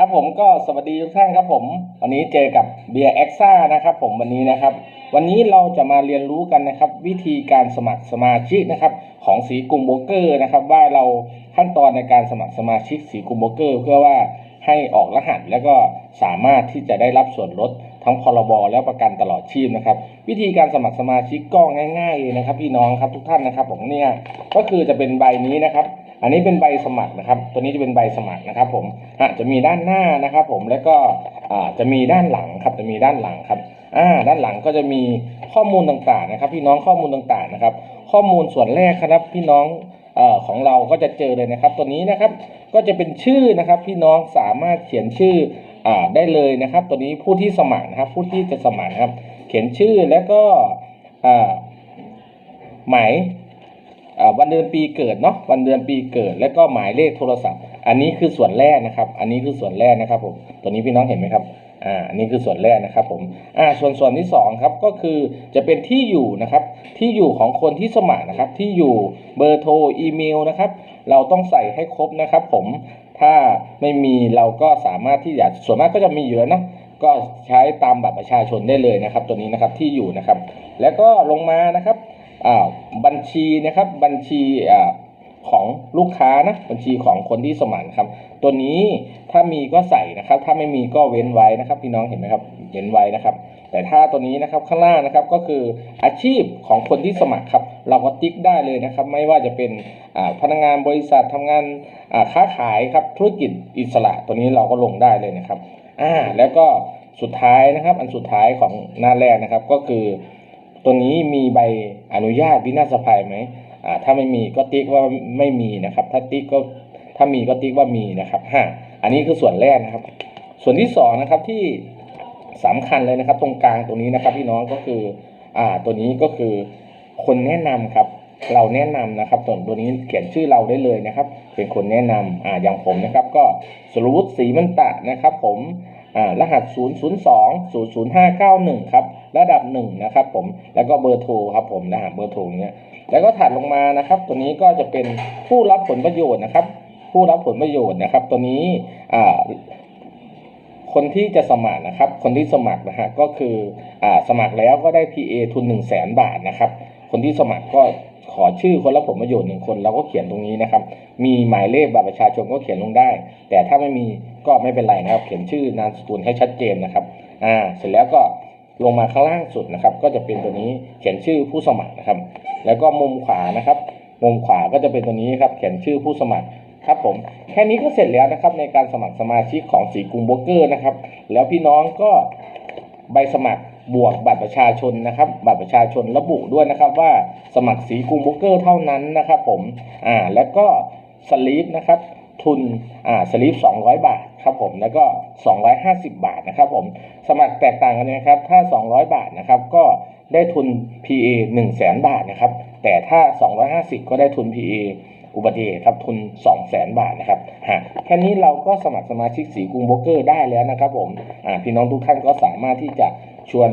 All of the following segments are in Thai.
ครับผมก็สวัสดีทุกท่านครับผม วันนี้เจอกับเบียร์เอ็กซ่านะครับผมวันนี้นะครับ วันนี้เราจะมาเรียนรู้กันนะครับ วิธีการสมัครสมาชิกนะครับ ของสีกลุ่มโบเกอร์นะครับ ว่าเราขั้นตอนในการสมัครสมาชิกสีกลุ่มโบเกอร์ เพื่อว่าให้ออกรหัสแล้วก็สามารถที่จะได้รับส่วนลดทั้งพรบและประกันตลอดชีพนะครับ วิธีการสมัครสมาชิกก็ง่ายๆเลยนะครับ พี่น้องครับทุกท่านนะครับ ผมเนี่ยก็คือจะเป็นใบนี้นะครับ อันนี้เป็นใบสมัครนะครับ ตัวนี้จะเป็นใบสมัครนะครับผมะจะมีด้านหน้านะครับ ผมแล้วก็จะมีด้านหลังครับ จะมีด้านหลังครับอ่าด้านหลังก็จะมีข้อมูลต่างๆนะครับ พี่น้องข้อมูลต่างๆนะครับ ข้อมูลส่วนแรกครับ พี่น้องอของเราก็จะเจอเลยนะครับ ตัวนี้นะครับก็จะเป็นชื่อนะครับ พี่น้องสามารถเขียนชื่ออได้เลยนะครับ ตัวนี้ผู้ที่สมัครนะครับ ผู้ที่จะสมัครครับ เขียนชื่อแล้วก็หมาย วันเดือนปีเกิดเนาะวันเดือนปีเกิด แล้วก็หมายเลขโทรศัพท์ อันนี้คือส่วนแรกนะครับ อันนี้คือส่วนแรกนะครับผมตัวนี้พี่น้องเห็นไหมครับอ่าอันนี้คือส่วนแรกนะครับผมอ่าส่วนส่วนที่สองครับก็คือจะเป็นที่อยู่นะครับที่อยู่ของคนที่สมัครนะครับ ที่อยู่เบอร์โทรอีเมลนะครับ เราต้องใส่ให้ครบนะครับ ผมถ้าไม่มีเราก็สามารถที่จะส่วนมากก็จะมีอยู่แล้วนะก็ใช้ตามบัตรประชาชนได้เลยนะครับ ตัวนี้นะครับที่อยู่นะครับ แล้วก็ลงมานะครับ บัญชีนะครับบัญชีของลูกค้านะบัญชีของคนที่สมัครครับ ตัวนี้ถ้ามีก็ใส่นะครับ ถ้าไม่มีก็เว้นไว้นะครับ พี่น้องเห็นไหมครับเว้นไว้นะครับ แต่ถ้าตัวนี้นะครับข้างล่างนะครับก็คืออาชีพของคนที่สมัครครับ เราก็ติ๊กได้เลยนะครับ ไม่ว่าจะเป็นพนักงานบริษัททำงานค้าขายครับธุรกิจอิสระตัวนี้เราก็ลงได้เลยนะครับอ่าแล้วก็สุดท้ายนะครับ อันสุดท้ายของหน้าแรกนะครับก็คือ ตัวนี้มีใบอนุญาตวินาศภัยไหมอ่าถ้าไม่มีก็ติ๊กว่าไม่มีนะครับ ถ้าติ๊กก็ถ้ามีก็ติ๊กว่ามีนะครับฮะอันนี้คือส่วนแรกนะครับ ส่วนที่สองนะครับที่สำคัญเลยนะครับ ตรงกลางตรงนี้นะครับพี่น้องก็คืออ่าตัวนี้ก็คือคนแนะนำครับเราแนะนำนะครับตัวตัวนี้เขียนชื่อเราได้เลยนะครับ เป็นคนแนะนำอ่าอย่างผมนะครับ ก็สรุวุฒิศรีมันตะนะครับ ผม รหัส 002 00591 ครับ ระดับ 1 นะครับผม แล้วก็เบอร์โทรครับผมนะฮะเบอร์โทรเนี้ย แล้วก็ถัดลงมานะครับ ตัวนี้ก็จะเป็นผู้รับผลประโยชน์นะครับ ผู้รับผลประโยชน์นะครับ ตัวนี้อ่าคนที่จะสมัครนะครับ คนที่สมัครนะฮะก็คืออ่าสมัครแล้วก็ได้ PA ทุน 1 0 0 0 0แบาทนะครับ คนที่สมัครก็ขอชื่อคนรับผลประโยชน์หนึ่งคนเราก็เขียนตรงนี้นะครับ มีหมายเลขบัตรประชาชนก็เขียนลงได้ แต่ถ้าไม่มีก็ไม่เป็นไรนะครับ เขียนชื่อนามสกุลให้ชัดเจนนะครับอ่าเสร็จแล้วก็ลงมาข้างล่างสุดนะครับ ก็จะเป็นตัวนี้เขียนชื่อผู้สมัครนะครับ แล้วก็มุมขวานะครับ มุมขวาก็จะเป็นตัวนี้ครับ เขียนชื่อผู้สมัครครับผมแค่นี้ก็เสร็จแล้วนะครับ ในการสมัครสมาชิกของสีกรุงโบรกเกอร์นะครับ แล้วพี่น้องก็ใบสมัคร บวกบัตรประชาชนนะครับบัตรประชาชนระบุด้วยนะครับว่าสมัครสีกรุงโบรกเกอร์เท่านั้นนะครับผมอ่าแล้วก็สลีปนะครับทุนอ่าสลีป200 บาทครับผมแล้วก็ 250 บาทนะครับผมสมัครแตกต่างกันนะครับ ถ้า 200 บาทนะครับก็ได้ทุน PA 1 0 0 0 0แบาทนะครับ แต่ถ้า 250 ก็ได้ทุน PA อุบัติเหตุครับทุน 2 0 0 0 0 0บาทนะครับฮะแค่นี้เราก็สมัครสมาชิกสีกรุงโบรกเกอร์ได้แล้วนะครับผมอ่าพี่น้องทุกท่านก็สามารถที่จะ ชวน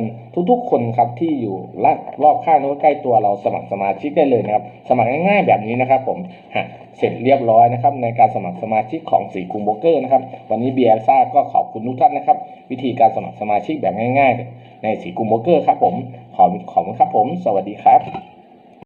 ทุกๆ คนครับที่อยู่รอบรอบข้างนู้นใกล้ตัวเราสมัครสมาชิกได้เลยนะครับ สมัครง่ายๆแบบนี้นะครับ ผมฮะเสร็จเรียบร้อยนะครับ ในการสมัครสมาชิกของสีกรุงโบเกอร์นะครับ วันนี้เบียร์ซ่าก็ขอบคุณทุกท่านนะครับ วิธีการสมัครสมาชิกแบบง่าย ๆ ในสีกรุงโบเกอร์ครับผมขอบขอบคุณครับผม สวัสดีครับ